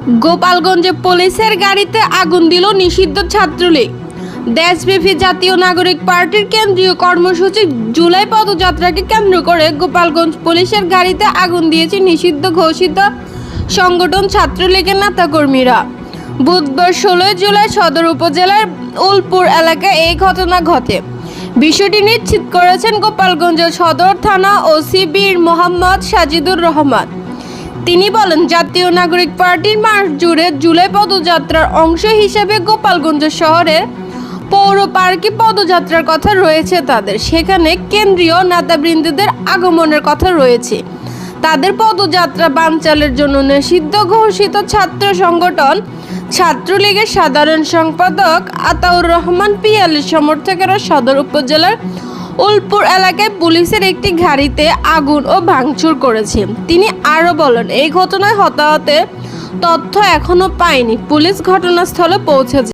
গোপালগঞ্জে পুলিশের গাড়িতে আগুন দিল নিষিদ্ধ ছাত্রলীগ। দেশব্যাপী জাতীয় নাগরিক পার্টির কেন্দ্রীয় কর্মসূচি জুলাই পদযাত্রাকে কেন্দ্র করে গোপালগঞ্জ পুলিশের গাড়িতে আগুন দিয়েছে নিষিদ্ধ ঘোষিত সংগঠন ছাত্রলীগের নেতাকর্মীরা। বুধবার ষোলোই জুলাই সদর উপজেলার উলপুর এলাকায় এই ঘটনা ঘটে। বিষয়টি নিশ্চিত করেছেন গোপালগঞ্জ সদর থানা ওসি বীর মোহাম্মদ সাজিদুর রহমান। তিনি বলেন, জাতীয় নাগরিক পার্টির মাস জুড়ে জুলাই পদযাত্রার অংশ হিসেবে গোপালগঞ্জ শহরের পৌর পার্কে পদযাত্রার কথা রয়েছে তাদের। সেখানে কেন্দ্রীয় নেতাবৃন্দদের আগমনের কথা রয়েছে। তাদের পদযাত্রা বানচালের জন্য নিষিদ্ধ ঘোষিত ছাত্র সংগঠন ছাত্রলীগের সাধারণ সম্পাদক আতাউর রহমান পিয়ালের সমর্থকেরা সদর উপজেলার উলপুর এলাকায় পুলিশের একটি গাড়িতে আগুন ও ভাঙচুর করেছে। তিনি আরও বলেন, এই ঘটনায় হতাহতের তথ্য এখনও পায়নি পুলিশ ঘটনাস্থলে পৌঁছেছে।